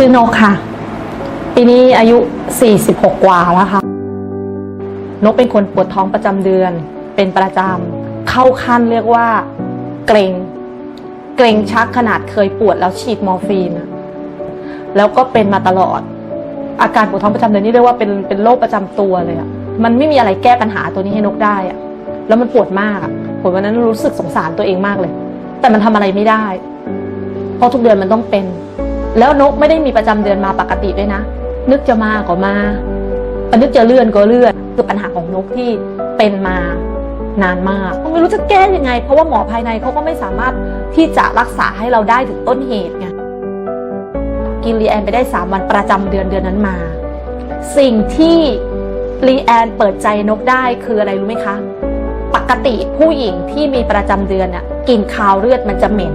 ชื่อนกค่ะ ปีนี้อายุ 46 กว่าแล้วค่ะ นกเป็นคนปวดท้องประจำเดือน เป็นประจำ เข้าขั้นเรียกว่า เกรง เกรงชักขนาดเคยปวดแล้วฉีดมอร์ฟีน แล้วก็เป็นมาตลอด อาการปวดท้องประจำเดือนนี่เรียกว่าเป็นเป็นโรคประจำตัวเลยอะมันไม่มีอะไรแก้ปัญหาตัวนี้ให้นกได้อะแล้วมันปวดมากอะปวดวันนั้นรู้สึกสงสารตัวเองมากเลย แต่มันทำอะไรไม่ได้ เพราะทุกเดือนมันต้องเป็น แล้วนกไม่ได้มีประจำเดือนมาปกติด้วยนะ นึกจะมาก็มานึกจะเลื่อนก็เลื่อนคือปัญหาของนกที่เป็นมานานมากไม่รู้จะแก้ยังไง เพราะว่าหมอภายในเขาก็ไม่สามารถที่จะรักษาให้เราได้ถึงต้นเหตุไงกินรีแอนไปได้ 3 วันประจำเดือนเดือนนั้นมา สิ่งที่รีแอนเปิดใจนกได้คืออะไรรู้ไหมคะ ปกติผู้หญิงที่มีประจำเดือนน่ะกลิ่นคาวเลือดมันจะเหม็น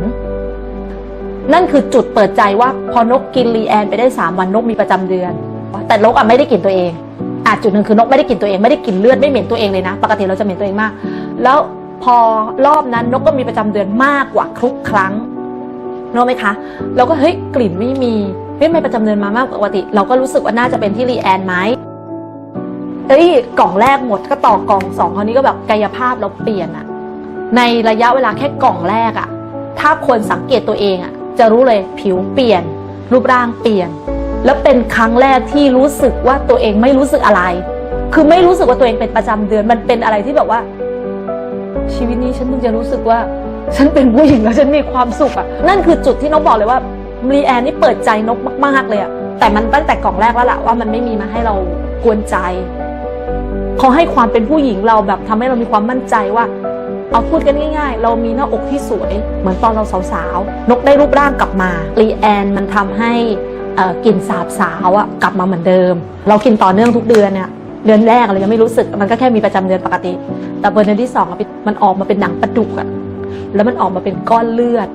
นั่นคือจุดเปิดใจว่าพอนกกินรีแอนไปได้ 3 วันนกมีประจำเดือน แต่นกอะไม่ได้กลิ่นตัวเองอาจจุดหนึ่งคือนกไม่ได้กลิ่นตัวเองไม่ได้กลิ่นเลือดไม่เหม็นตัวเองเลยนะ ปกติเราจะเหม็นตัวเองมาก แล้วพอรอบนั้นนกก็มีประจำเดือนมากกว่าทุกครั้งรู้ไหมคะเราก็เฮ้ยกลิ่นไม่มีเฮ้ยไม่ประจำเดือนมามากกว่าปกติ เราก็รู้สึกว่าน่าจะเป็นที่รีแอนไหมเอ้ยกล่องแรกหมดก็ต่อกล่องสองคราวนี้ก็แบบกายภาพเราเปลี่ยนอะในระยะเวลาแค่กล่องแรกอะถ้าคนสังเกตตัวเองอะ จะรู้เลยผิวเปลี่ยน รูปร่างเปลี่ยน แล้วเป็นครั้งแรกที่รู้สึกว่าตัวเองไม่รู้สึกอะไร คือไม่รู้สึกว่าตัวเองเป็นประจำเดือนมันเป็นอะไรที่แบบว่า ชีวิตนี้ฉันเพิ่งจะรู้สึกว่า ฉันเป็นผู้หญิงแล้วฉันมีความสุขอะนั่นคือจุดที่นกบอกเลยว่ารีแอนนี่เปิดใจนกมาก ๆ เลยอะแต่มันตั้งแต่กล่องแรกแล้วล่ะว่ามันไม่มีมาให้เรากวนใจเขาให้ความเป็นผู้หญิงเราแบบทำให้เรามีความมั่นใจว่า เอาพูดกันง่ายๆ เรามีหน้าอกที่สวย เหมือนตอนเราสาวๆ นกได้รูปร่างกลับมารีแอนมันทำให้กลิ่นสาบสาวอะกลับมาเหมือนเดิม เรากินต่อเนื่องทุกเดือนเนี่ยเดือนแรกเรายังไม่รู้สึกมันก็แค่มีประจำเดือนปกติ แต่เดือนที่สองมันออกมาเป็นหนังปลาดุกอะแล้วมันออกมาเป็นก้อนเลือด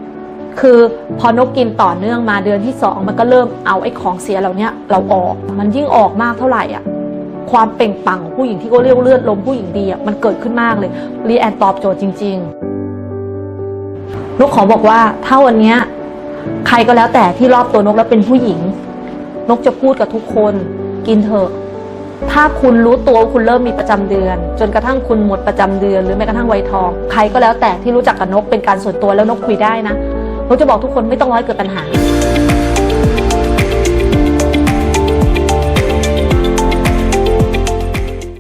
คือพอนกกินต่อเนื่องมาเดือนที่สองมันก็เริ่มเอาไอ้ของเสียเหล่านี้เราออก มันยิ่งออกมากเท่าไหร่อะ ความเปล่งปลั่งของผู้หญิงที่เขาเรียกเลือดลมผู้หญิงดีอะมันเกิดขึ้นมากเลยรีแอนตอบโจทย์จริงๆนกขอบอกว่าถ้าวันเนี้ยใครก็แล้วแต่ที่รอบตัวนกแล้วเป็นผู้หญิง นกจะพูดกับทุกคน กินเถอะ ถ้าคุณรู้ตัวคุณเริ่มมีประจำเดือน จนกระทั่งคุณหมดประจำเดือน หรือแม้กระทั่งวัยทอง ใครก็แล้วแต่ที่รู้จักกับนกเป็นการส่วนตัวแล้วนกคุยได้นะนกจะบอกทุกคนไม่ต้องร้อยเกิดปัญหา